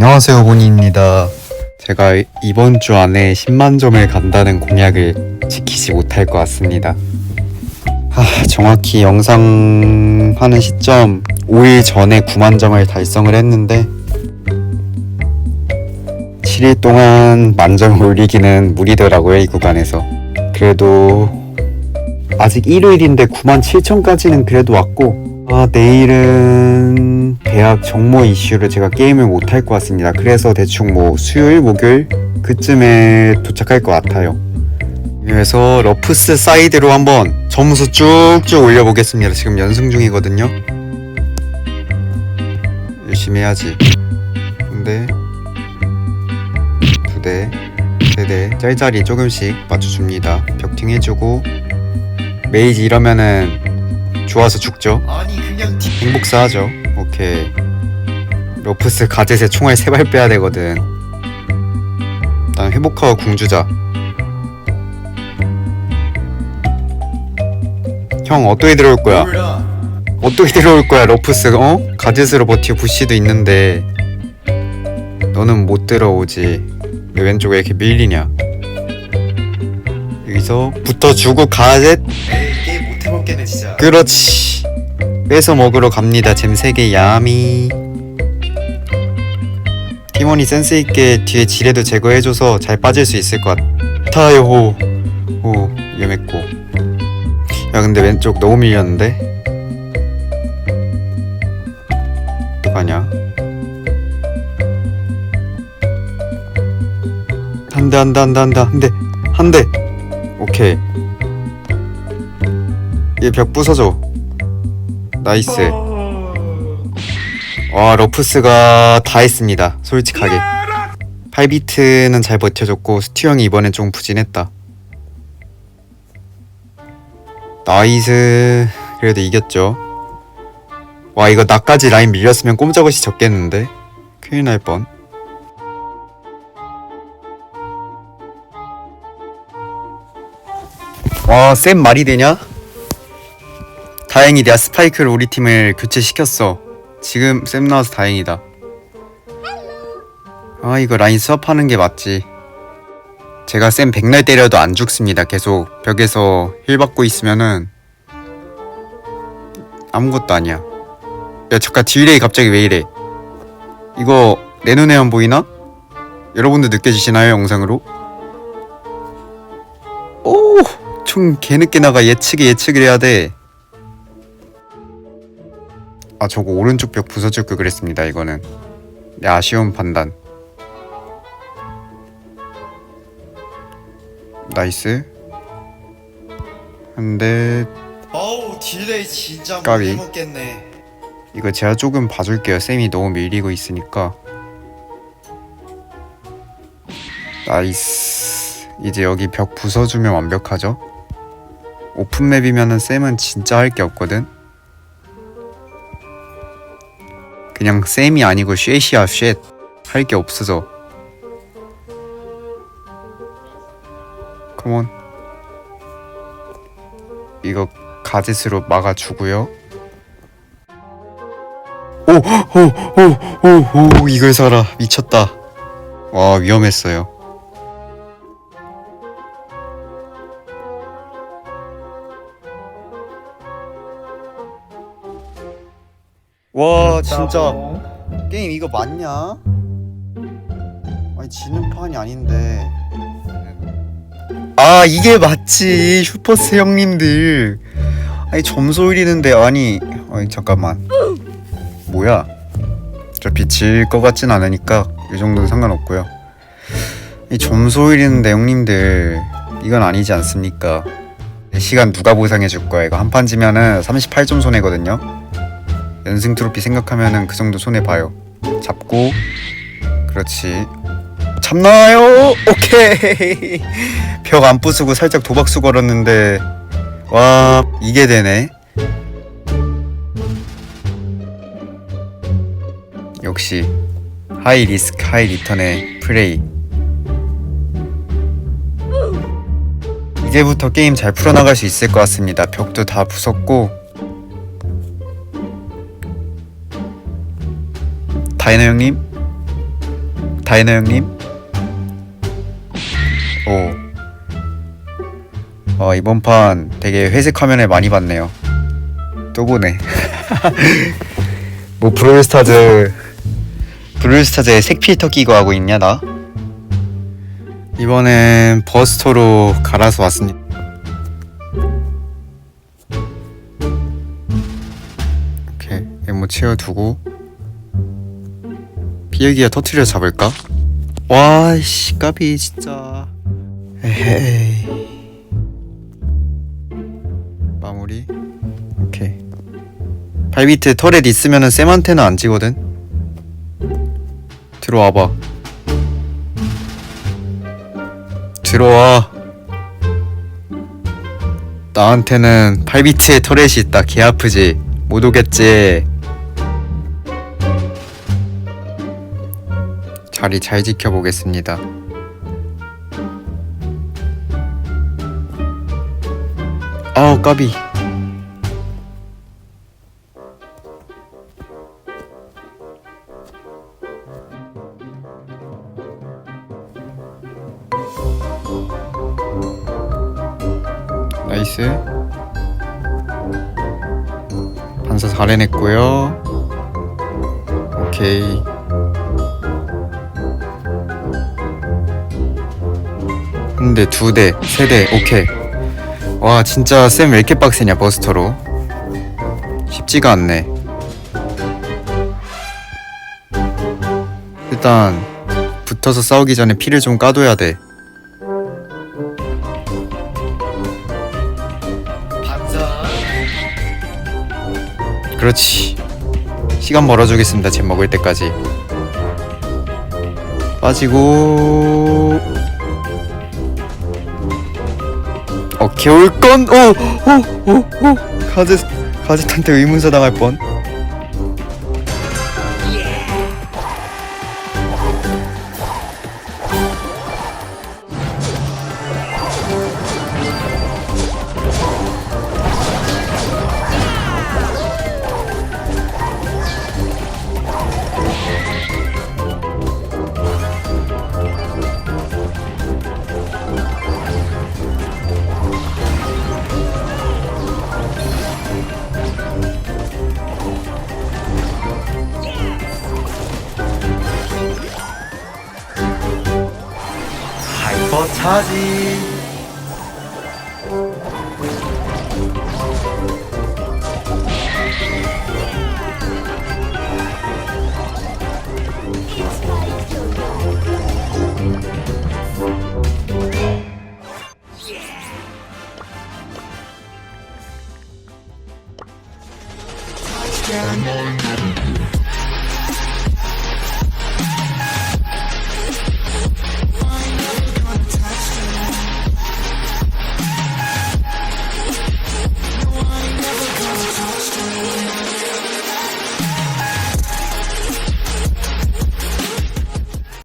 안녕하세요 보니입니다. 제가 이번 주 안에 10만 점을 간다는 공약을 지키지 못할 것 같습니다. 아, 정확히 영상 하는 시점 5일 전에 9만 점을 달성을 했는데 7일 동안 만점 올리기는 무리더라고요 이 구간에서. 그래도 아직 일요일인데 9만 7천까지는 그래도 왔고 아 내일은 대학 정모 이슈로 제가 게임을 못 할 것 같습니다. 그래서 대충 뭐 수요일 목요일 그쯤에 도착할 것 같아요. 그래서 러프스 사이드로 한번 점수 쭉쭉 올려보겠습니다. 지금 연승 중이거든요. 열심히 해야지. 근데 두 대, 세 대, 짤짤이 조금씩 맞춰줍니다. 벽팅 해주고 메이지 이러면은 좋아서 죽죠. 행복사 하죠. 오케이. 러프스 가젯에 총알 세 발 빼야 되거든. 일단 회복하고 궁주자. 형 어떻게 들어올 거야? 어떻게 들어올 거야 러프스 어? 가젯으로 버티고 부시도 있는데 너는 못 들어오지 왜 왼쪽 왜 이렇게 밀리냐 여기서 붙어주고 가젯 못해먹겠네 진짜. 그렇지. 뺏어 먹으러 갑니다 잼 3개 야미. 팀원이 센스있게 뒤에 지뢰도 제거해줘서 잘 빠질 수 있을 것 같아요. 오, 오 위험했고. 야 근데 왼쪽 너무 밀렸는데? 어떡하냐? 한대 한대 한대 한대 한대 한대. 오케이 얘 벽 부서져. 나이스. 와 러프스가 다 했습니다 솔직하게. 8비트는 잘 버텨줬고 스튜 형이 이번엔 좀 부진했다. 나이스. 그래도 이겼죠. 와 이거 나까지 라인 밀렸으면 꼼짝없이 졌겠는데? 큰일 날뻔. 와쌤 말이 되냐? 다행히 내가 스파이크를 우리 팀을 교체시켰어 지금 쌤 나와서 다행이다 아 이거 라인 수업하는 게 맞지 제가 쌤 백날 때려도 안 죽습니다 계속 벽에서 힐 받고 있으면은 아무것도 아니야 야 잠깐 딜레이 갑자기 왜 이래 이거 내 눈에만 보이나? 여러분들 느껴지시나요 영상으로? 오! 총 개늦게 나가 예측에 예측을 해야 돼. 아 저거 오른쪽 벽 부서질 걸 그랬습니다 이거는. 내 아쉬운 판단. 나이스. 근데 어우 딜레이 진짜 까비. 못해먹겠네 이거 제가 조금 봐줄게요. 쌤이 너무 밀리고 있으니까. 나이스. 이제 여기 벽 부숴주면 완벽하죠? 오픈맵이면은 쌤은 진짜 할 게 없거든? 그냥 쌤이 아니고 쉐이시야 쉐. 할게 없어져. 컴온. 이거 가젯으로 막아주고요. 오, 오, 오, 오, 오, 이걸 살아. 미쳤다. 와, 위험했어요. 와, 진짜 게임 이거 맞냐? 아니 지는 판이 아닌데. 아, 이게 맞지. 슈퍼스 형님들. 아니 점수 올리는데 아니, 아니 잠깐만. 뭐야? 저 비칠 것 같진 않으니까 이 정도는 상관없고요. 이 점수 올리는 내용님들 이건 아니지 않습니까? 시간 누가 보상해 줄 거야? 이거 한 판 지면은 38점 손해거든요. 연승 트로피 생각하면은 그 정도 손해 봐요. 잡고 그렇지. 잡나요? 오케이. 벽 안 부수고 살짝 도박수 걸었는데 와 이게 되네. 역시 하이 리스크 하이 리턴의 플레이 이제부터 게임 잘 풀어나갈 수 있을 것 같습니다 벽도 다 부쉈고 다이너 형님? 다이너 형님? 오. 어, 이번 판 되게 회색 화면에 많이 봤네요. 또 보네. 뭐 브롤스타즈. 브롤스타즈에 색 필터 끼고 하고 있냐 나? 이번엔 버스터로 갈아서 왔습니다. 오케이. 에모 채워두고 피해기가 터트려 잡을까? 와씨 까비 진짜. 에헤이. 마무리. 오케이. 발비트 터렛 있으면은 쌤한테는 안 지거든. 들어와봐. 들어와. 나한테는 8비트의 터렛이 있다. 개 아프지? 못 오겠지 자리 잘 지켜보겠습니다. 아우 까비. 나이스. 반사 잘 해냈고요. 오케이 한 대, 두 대, 세 대, 오케이. 와 진짜 쌤 왜 이렇게 빡세냐 버스터로. 쉽지가 않네. 일단 붙어서 싸우기 전에 피를 좀 까둬야 돼. 그렇지. 시간 벌어주겠습니다 잼 먹을 때까지. 빠지고 겨울건 오 오 오 오. 가제 가제탄테 의문사 당할 뻔 차지